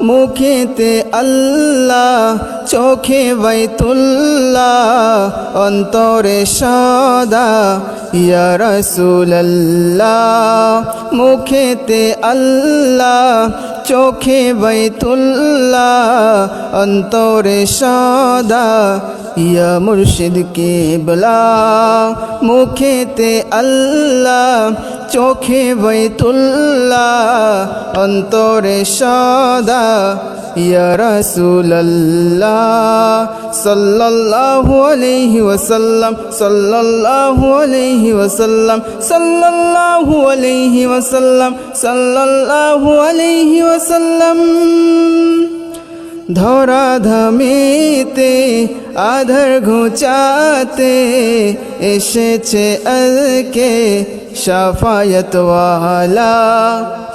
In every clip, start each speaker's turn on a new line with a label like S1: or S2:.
S1: মুখেতে আল্লাহ চোখে বাইতুল্লাহ অন্তরে সদা। ইয়ারসুল্লাহ মুখেতে আল্লাহ চোখে বাইতুল্লাহ অন্তরে সদা। ইয়া মুর্শিদ কেবলা, মুখেতে আল্লাহ, চোখে বাইতুল্লাহ, অন্তরে সদা। ইয়া রাসূলুল্লাহ সাল্লাল্লাহু আলাইহি ওয়াসাল্লাম, সাল্লাল্লাহু আলাইহি ওয়াসাল্লাম, সাল্লাল্লাহু আলাইহি ওয়াসাল্লাম, সাল্লাল্লাহু আলাইহি ওয়াসাল্লাম। ধরা ধামিতে আধার ঘুচাতে এসেছে আজকে সাফায়তওয়ালা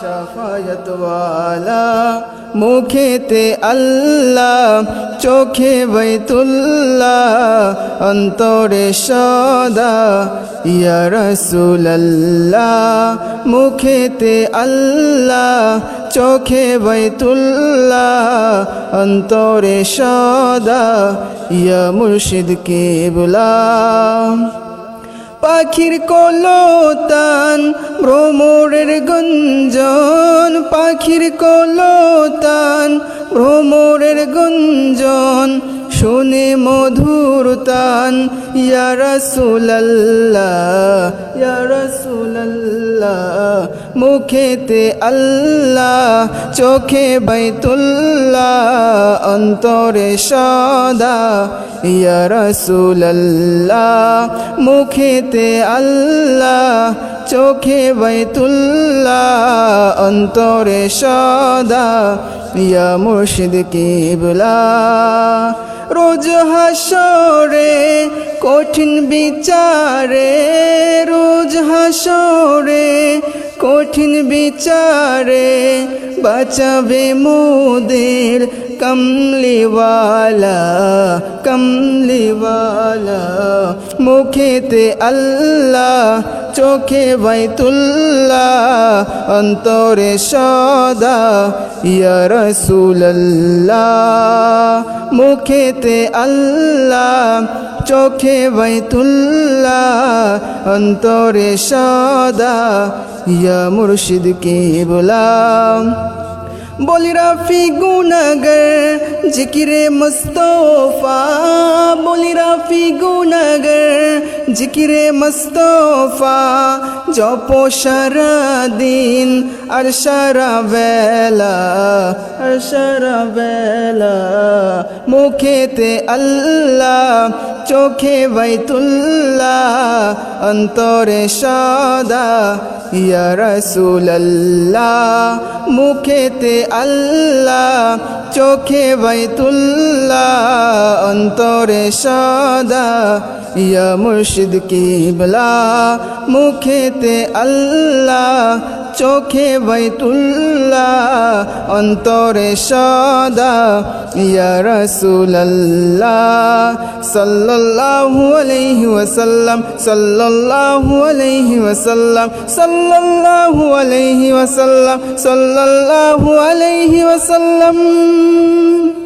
S1: সাফায়তওয়ালা মুখেতে আল্লাহ, চোখে বাইতুল্লাহ, অন্তরে সদা, ইয়া রাসূলুল্লাহ, মুখেতে আল্লাহ, চোখে বাইতুল্লাহ, অন্তরে সদা, ইয়া মুর্শিদ কেবলা। পাখির কলতান, ভ্রমরের গুঞ্জন। পাখির কলতান, ভ্রমরের গুঞ্জন, শুনে মধুর তান। ইয়া রাসূলুল্লাহ ইয়া রাসূলুল্লাহ, মুখেতে আল্লাহ, চোখে বাইতুল্লাহ। অন্তরে সদা ইয়া রসুল্লাহ মুখেতে আল্লাহ চোখে বাইতুল্লাহ, অন্তরে সদা ইয়া মুর্শিদ কেবলা। রোজ হাসরে কঠিন বিচারে, রোজ হাসরে কঠিন বিচারে বাঁচাবে মোদের কমলিওয়ালা কমলিওয়ালা। মুখেতে আল্লাহ চোখে বাইতুল্লাহ, অন্তরে সদা, ইয়া রাসূলুল্লাহ। মুখেতে আল্লাহ, চোখে বাইতুল্লাহ, অন্তরে সদা, ইয়া মুর্শিদ কেবলা। বলি রাফি গুনাগর জিকিরে মুস্তফা বলি রাফি গুনাগর জিকিরে মুস্তফা জপ সারা দিন আর সারা বেলা আর সারা বেলা মুখেতে আল্লাহ চোখে বাইতুল্লাহ, অন্তরে সদা। ইয়া রাসূলুল্লাহ, মুখেতে আল্লাহ। চোখে বাইতুল্লাহ, অন্তরে সদা। ইয়া মুর্শিদ কিবলা, মুখেতে আল্লাহ। চোখে বাইতুল্লাহ, অন্তরে সদা। ইয়া রাসূলুল্লাহ, সাল্লাল্লাহু আলাইহি ওয়াসাল্লাম, সাল্লাল্লাহু আলাইহি ওয়াসাল্লাম, সাল্লাল্লাহু আলাইহি ওয়াসাল্লাম, সাল্লাল্লাহু আলাইহি ওয়াসাল্লাম।